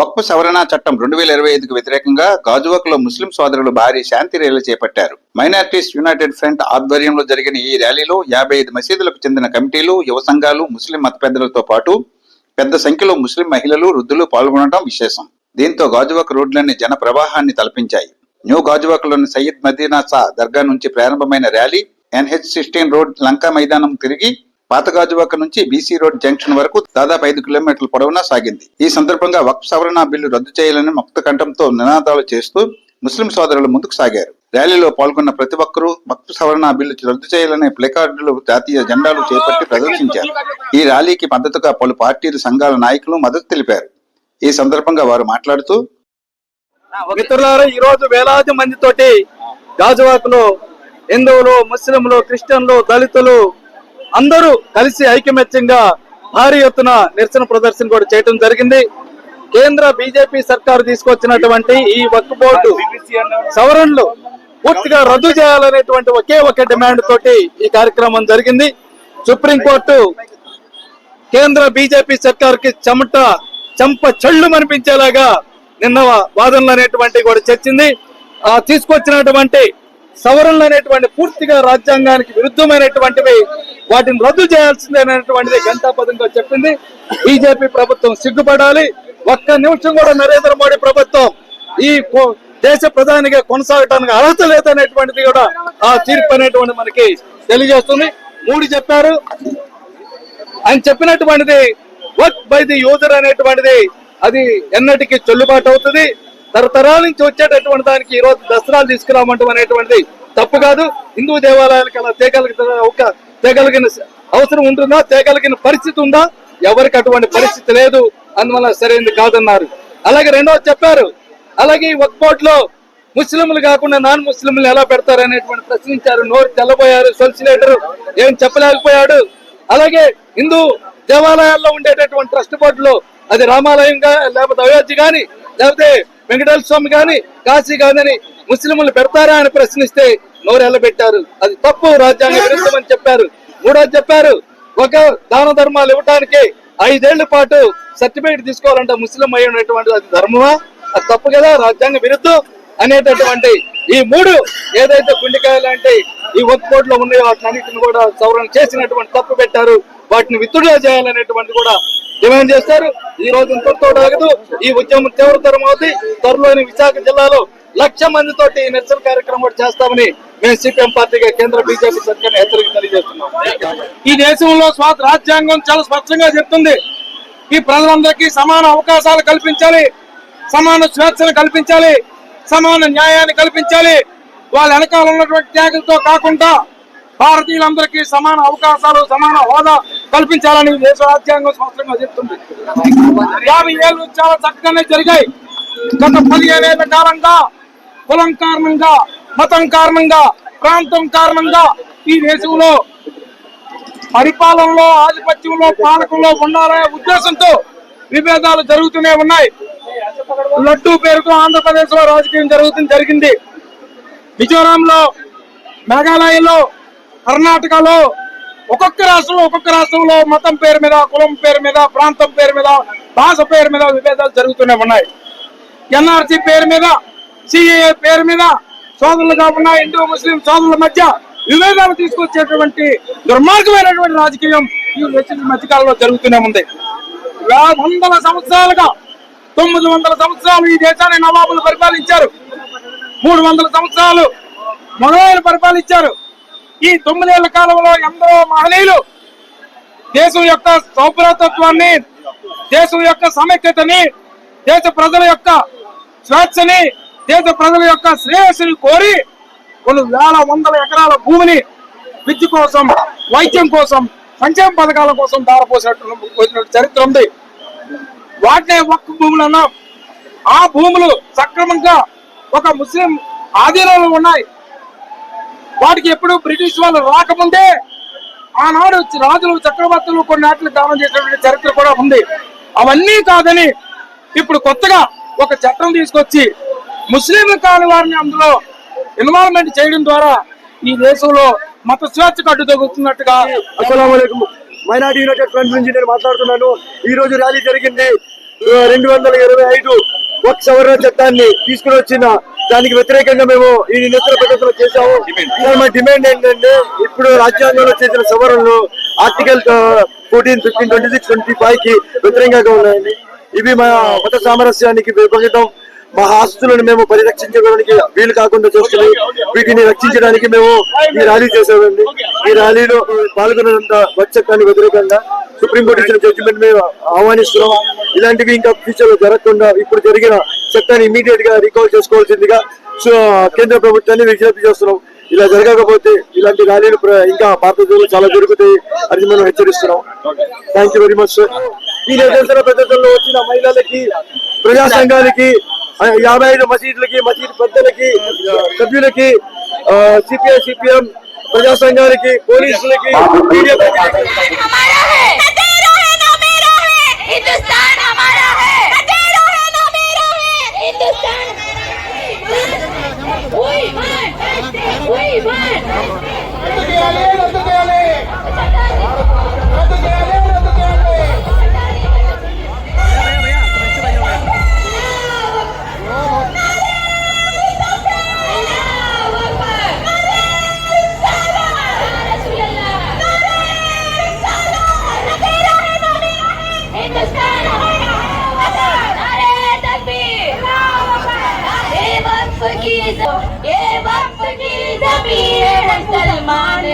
వక్ఫ్ సవరణ చట్టం రెండు వేల ఇరవై ఐదుకు వ్యతిరేకంగా గాజువాకలో ముస్లిం సోదరులు భారీ శాంతి ర్యాలీ చేపట్టారు. మైనార్టీస్ యునైటెడ్ ఫ్రంట్ ఆధ్వర్యంలో జరిగిన ఈ ర్యాలీలో యాభై ఐదు మసీదులకు చెందిన కమిటీలు యువ సంఘాలు ముస్లిం మత పెద్దలతో పాటు పెద్ద సంఖ్యలో ముస్లిం మహిళలు వృద్ధులు పాల్గొనడం విశేషం. దీంతో గాజువాక రోడ్లన్నీ జన ప్రవాహాన్ని తలపించాయి. న్యూ గాజువాకలోని సయ్యద్ మదీనా సా దర్గా నుంచి ప్రారంభమైన rally NH sixteen road Lanka మైదానం తిరిగి పాతగాజు గాజువాక నుంచి బీసీ రోడ్ జంక్షన్ వరకు దాదాపు ఐదు కిలోమీటర్ల పొడవునా సాగింది. ఈ సందర్భంగా వక్ఫ్ సవరణ బిల్లు రద్దు చేయాలని ముక్త కంఠంతో నినాదాలు చేస్తూ ముస్లిం సోదరులు ముందుకు సాగారు. ర్యాలీలో పాల్గొన్న ప్రతి ఒక్కరూ వక్ఫ్ సవరణ బిల్లు రద్దు చేయాలనే ప్లేకార్డులు జాతీయ జెండాలు చేపట్టి ప్రదర్శించారు. ఈ ర్యాలీకి మద్దతుగా పలు పార్టీలు సంఘాల నాయకులు మద్దతు తెలిపారు. ఈ సందర్భంగా వారు మాట్లాడుతూ మిత్రులారా ఈ రోజు వేలాది మంది తోటి గాజువాకలో హిందువులు ముస్లింలు క్రిస్టియన్లు దళితులు అందరూ కలిసి ఐకమత్యంగా భారీ ఎత్తున నిరసన ప్రదర్శన కూడా చేయడం జరిగింది. కేంద్ర బీజేపీ సర్కారు తీసుకొచ్చినటువంటి ఈ వక్ఫ్ బోర్డు సవరణలు పూర్తిగా రద్దు చేయాలనేటువంటి ఒకే ఒక డిమాండ్ తోటి ఈ కార్యక్రమం జరిగింది. సుప్రీంకోర్టు కేంద్ర బీజేపీ సర్కార్కి చెమట చంప చెళ్ళు అనిపించేలాగా నిన్న వాదనలు అనేటువంటి కూడా చర్చింది. ఆ తీసుకొచ్చినటువంటి సవరణలు అనేటువంటి పూర్తిగా రాజ్యాంగానికి విరుద్ధమైనటువంటివి వాటిని రద్దు చేయాల్సిందే అనేటువంటిది ఘంటాపదంగా చెప్పింది. బీజేపీ ప్రభుత్వం సిగ్గుపడాలి. ఒక్క నిమిషం కూడా నరేంద్ర మోడీ ప్రభుత్వం ఈ దేశ ప్రధానిగా కొనసాగటానికి అర్హత లేదనేటువంటిది కూడా ఆ తీర్పు అనేటువంటి మనకి తెలియజేస్తుంది. మూడు చెప్పారు. ఆయన చెప్పినటువంటిది వర్క్ బై ది యూజర్ అనేటువంటిది అది ఎన్నటికి చెల్లుబాటు అవుతుంది. తరతరాల నుంచి వచ్చేటటువంటి దానికి ఈ రోజు దసరాలు తీసుకురామంటాం అనేటువంటిది తప్పు కాదు. హిందూ దేవాలయాలకు అలా తేగలిగిన ఒక తేగలిగిన అవసరం ఉంటుందా? తేగలిగిన పరిస్థితి ఉందా? ఎవరికి అటువంటి పరిస్థితి లేదు అందువల్ల సరైనది కాదన్నారు. అలాగే రెండవది చెప్పారు. అలాగే ఈ కోట్లో ముస్లింలు కాకుండా నాన్ ముస్లింలు ఎలా పెడతారు అనేటువంటి ప్రశ్నించారు. నోరు తెల్లబోయారు. సొలిసిలేటర్ ఏం చెప్పలేకపోయాడు. అలాగే హిందూ దేవాలయాల్లో ఉండేటటువంటి ట్రస్ట్ బోర్డులో అది రామాలయం లేకపోతే అయోధ్య కానీ లేకపోతే వెంకటేశ్వర స్వామి గాని కాశీ గాని ముస్లింలు పెడతారా అని ప్రశ్నిస్తే నోరెళ్ళ పెట్టారు అది తప్పు. రాజ్యాంగ విరుద్ధమని చెప్పారు. మూడోది చెప్పారు ఒక దాన ధర్మాలు ఇవ్వటానికి ఐదేళ్ళ పాటు సర్టిఫికేట్ తీసుకోవాలంటే ముస్లిం అయి ఉన్నటువంటి అది ధర్మమా? అది తప్పు కదా. రాజ్యాంగ విరుద్ధం అనేటటువంటి ఈ మూడు ఏదైతే గుండెకాయలు అంటే ఈ ఒక్క కోట్లో ఉన్నాయో వాటిని అన్నిటిని కూడా సవరణ చేసినటువంటి తప్పు పెట్టారు. వాటిని విత్డ్రా చేయాలనేటువంటి కూడా డిమాండ్ చేస్తారు. ఈ రోజు ఇంతటితో ఆగదు. ఈ ఉద్యమం తీవ్రతరం అవుతుంది త్వరలోని విశాఖ జిల్లాలో లక్ష మంది తోటి ఈ నిరసన కార్యక్రమం కూడా చేస్తామని మేము సిపిఎం పార్టీగా కేంద్ర బీజేపీ సర్కార్ హెచ్చరిక తెలియజేస్తున్నాం. ఈ దేశంలో స్వాత రాజ్యాంగం చాలా స్పష్టంగా చెప్తుంది. ఈ ప్రజలందరికీ సమాన అవకాశాలు కల్పించాలి. సమాన స్వేచ్ఛను కల్పించాలి. సమాన న్యాయాన్ని కల్పించాలి. వాళ్ళ వెనకాల ఉన్నటువంటి త్యాగంతో కాకుండా భారతీయులందరికీ సమాన అవకాశాలు సమాన హోదా కల్పించాలని దేశ రాజ్యాంగం స్పష్టంగా చెప్తుంది. యాభై ఏళ్ళు చాలా చక్కగానే జరిగాయి. గత పదిహేను ఏళ్ళ కాలంగా కులం కారణంగా మతం కారణంగా ప్రాంతం కారణంగా ఈ దేశంలో పరిపాలనలో ఆధిపత్యంలో పాలకంలో ఉండాలనే ఉద్దేశంతో విభేదాలు జరుగుతూనే ఉన్నాయి. లడ్డూ పేరుతో ఆంధ్రప్రదేశ్లో రాజకీయం జరుగుతుంది జరిగింది. మిజోరాంలో మేఘాలయలో కర్ణాటకలో ఒక్కొక్క రాష్ట్రంలో ఒక్కొక్క రాష్ట్రంలో మతం పేరు మీద కులం పేరు మీద ప్రాంతం పేరు మీద భాష పేరు మీద విభేదాలు జరుగుతూనే ఉన్నాయి. ఎన్ఆర్సీ పేరు మీద సిఏఏ పేరు మీద సోదరులుగా ఉన్న హిందూ ముస్లిం సోదరుల మధ్య విభేదాలు తీసుకొచ్చేటువంటి దుర్మార్గమైనటువంటి రాజకీయం ఈ దేశం మధ్యకాలంలో జరుగుతూనే ఉంది. వందల సంవత్సరాలుగా తొమ్మిది వందల సంవత్సరాలు ఈ దేశాన్ని నవాబులు పరిపాలించారు. మూడు వందల సంవత్సరాలు మొఘలాయలు పరిపాలించారు. ఈ తొమ్మిదేళ్ళ కాలంలో ఎందరో మహనీయులు దేశం యొక్క సౌభ్రతత్వాన్ని దేశం యొక్క సమైక్యతని దేశ ప్రజల యొక్క స్వేచ్ఛని దేశ ప్రజల యొక్క శ్రేయస్సుని కోరి కొన్ని వేల వందల ఎకరాల భూమిని విద్య కోసం వైద్యం కోసం సంక్షేమ పథకాల కోసం దారపోసినట్టు చరిత్ర ఉంది. వాటినే ఒక్క భూములు అన్నాం. ఆ భూములు సక్రమంగా ఒక ముస్లిం ఆధీనంలో ఉన్నాయి. వాటికి ఎప్పుడు బ్రిటిష్ వాళ్ళు రాకముందే ఆనాడు రాజులు చక్రవర్తులు కొన్ని నాట్లు దానం చేసినటువంటి చరిత్ర కూడా ఉంది. అవన్నీ కాదని ఇప్పుడు కొత్తగా ఒక చట్టం తీసుకొచ్చి ముస్లింలు కాని వారిని అందులో ఇన్వాల్వ్మెంట్ చేయడం ద్వారా ఈ దేశంలో మత స్వేచ్ఛ అడ్డు తగ్గుతున్నట్టుగా మైనార్టీ యునైటెడ్ ఫ్రంట్ నుంచి నేను మాట్లాడుతున్నాను. ఈ రోజు ర్యాలీ జరిగింది. రెండు వందల ఇరవై ఐదు ఒక సవరణ చట్టాన్ని తీసుకుని వచ్చిన దానికి వ్యతిరేకంగా మేము ఈ నిరసన ప్రదర్శన చేశాము. మా డిమాండ్ ఏంటంటే ఇప్పుడు రాజ్యాంగంలో చేసిన సవరణలు article fourteen fifteen twenty six twenty ఫైవ్కి వ్యతిరేకంగా ఉన్నాయండి. ఇవి మా మత సామరస్యానికి విభజితం మా ఆస్తులను మేము పరిరక్షించడానికి వీలు కాకుండా చేస్తున్నాయి వీటిని రక్షించడానికి మేము ఈ ర్యాలీ చేసామండి ఈ ర్యాలీలో పాల్గొనంత చట్టానికి వ్యతిరేకంగా సుప్రీంకోర్టు ఇచ్చిన జడ్జిమెంట్ మేము ఆహ్వానిస్తున్నాం. ఇలాంటివి ఇంకా ఫ్యూచర్లో జరగకుండా ఇప్పుడు జరిగిన చట్టాన్ని ఇమీడియట్గా రికవర్ చేసుకోవాల్సిందిగా సో కేంద్ర ప్రభుత్వాన్ని విజ్ఞప్తి చేస్తున్నాం. ఇలా జరగకపోతే ఇలాంటి ర్యాలీలు ఇంకా భారతదేశంలో చాలా జరుగుతాయి అని మనం హెచ్చరిస్తున్నాం. Thank you very much sir ఈ నిరసన ప్రదర్శనలో వచ్చిన మహిళలకి ప్రజా సంఘాలకి యాభై ఐదు మసీదులకి మసీదు పెద్దలకి సభ్యులకి సిపిఐ సిపిఎం ప్రజా సంఘాలకి పోలీసులకి మీడియా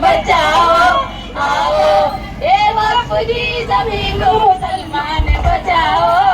બચાવો આવો. એ વખત જમીન મુસલમાન બચાવો.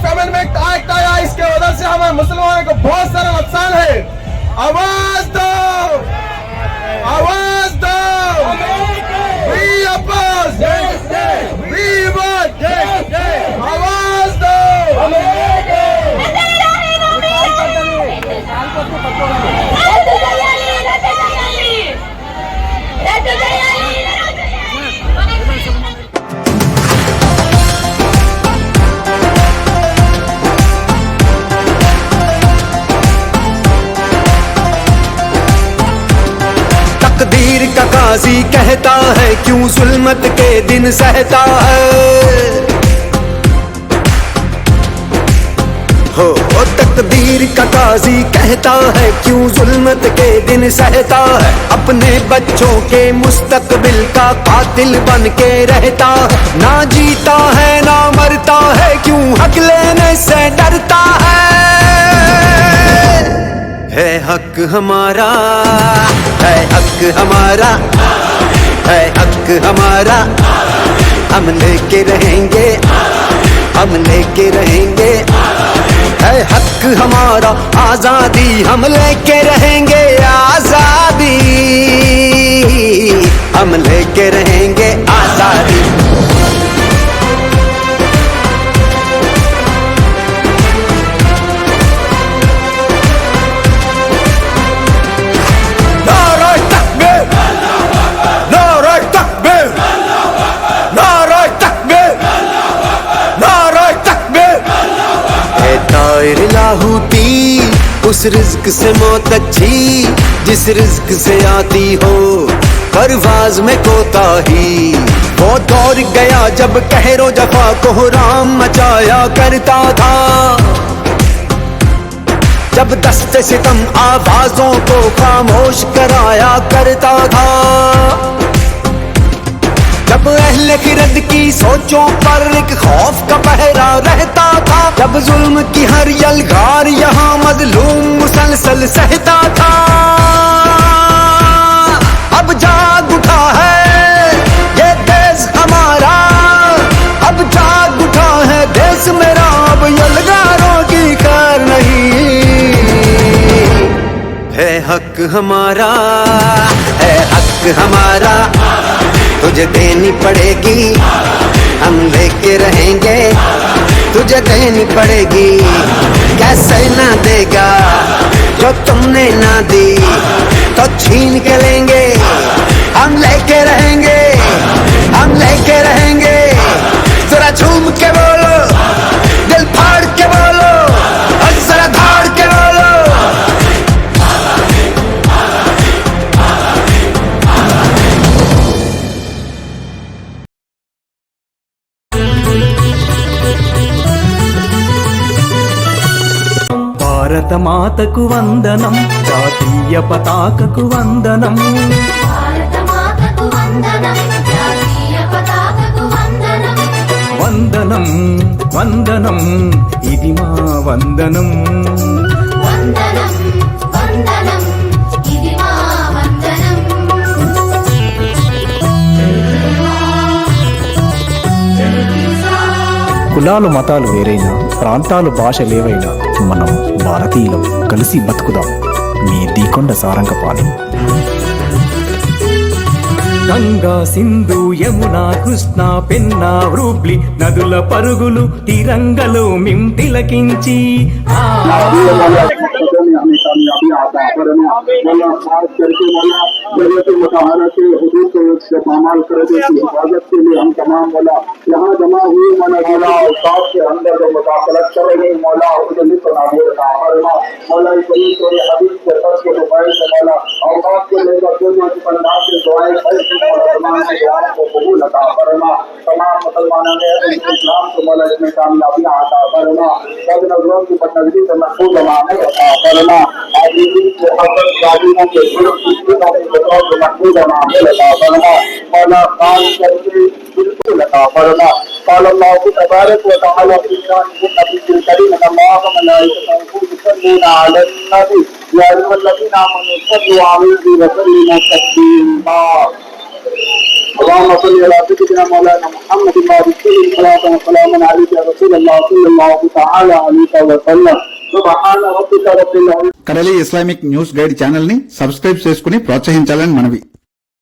फैमिल में कायक आया इसके वजह से हमारे मुसलमानों को बहुत सारा नुकसान है। अवाम काजी कहता है, क्यों जुल्मत के दिन सहता है, हो तकदीर का काजी कहता है, क्यों जुल्मत के दिन सहता है? अपने बच्चों के मुस्तकबिल का कातिल बन के रहता है। ना जीता है, ना मरता है, क्यों हक लेने से डरता है? है हक हमारा, है हक हमारा, है हक हमारा। हम लेके रहेंगे, हम लेके रहेंगे। है हक हमारा, आज़ादी हम लेके रहेंगे, आज़ादी। हम लेके रहेंगे आज़ादी। उस रिज्क से मौत अच्छी, जिस रिज्क से आती हो, परवाज में कोताही वो दौड़ गया जब कहरो जफा को राम मचाया करता था। जब दस्त सितम आवाजों को खामोश कराया करता था। जब अहले किरद की सोचों पर एक खौफ का पहरा रहता था, जब जुल्म की हर यलगार यहाँ मजलूम मुसलसल सहता था। अब जाग उठा है ये देश हमारा, अब जाग उठा है देश मेरा, अब यलगारों की खैर नहीं। है हक हमारा, है हक हमारा। तुझे देनी पड़ेगी। हम लेके रहेंगे। तुझे देनी पड़ेगी। कैसे ना देगा? जो तुमने ना दी तो छीन के लेंगे। हम लेके रहेंगे। భారత మాతకు వందనం జాతీయ పతాకకు వందనం. వందనం జాతీయ పతాకకు వందనం. వందనం వందనం ఇది మా వందనం. వందనం వందనం ఇది మా వందనం. కులాలు మతాలు వేరైనా ప్రాంతాలు భాషలేవైనా మనం భారతీయులం కలిసి బతుకుదాం. మీ దీకొండ సారంగపాణి. గంగా సింధు యమున కృష్ణ పెన్నా రూప్లి నదుల పరుగులు తిరంగలు మిం తిలకించి कामयाबी आता फरमा मौला खास करके मौला ज़रूरत मुताहरा के को की हिफाजत के लिए हम तमाम मौला यहाँ जमा हुए मौला मौला औकाफ के अंदर जो मुदाखलत कर रहे मौला उसे लिए का फरमा मौला इस के के के दुनिया की पंडाल से दुआएं खैर की मौला तमाम की दुआओं को कबूल अता फरमा तमाम मुसलमानों ने इस्लाम को मौला इसमें कामयाबी आता फरमा सब नजरों की बदनजरी से महफूज अमाने अता फरमा आजीजी के हक़ जालिमों के जुल्म की फितनों के बचाव से महफूज अमाने अता फरमा मौला खान करके बिल्कुल अता फरमा قال الله تبارك وتعالى في شان النبي الكريم ان الله وملائكته يصلون على النبي يا ايها الذين امنوا صلوا عليه وسلموا تسليما اللهم صل على سيدنا مولانا محمد وعلى اله صلاه وسلاما عليك يا رسول الله صلى الله تعالى عليه وسلم سبحان ربك رب العزه కడలి ఇస్లామిక్ న్యూస్ గైడ్ ఛానల్ ని సబ్స్క్రైబ్ చేసుకుని ప్రోత్సహించాలని మనవి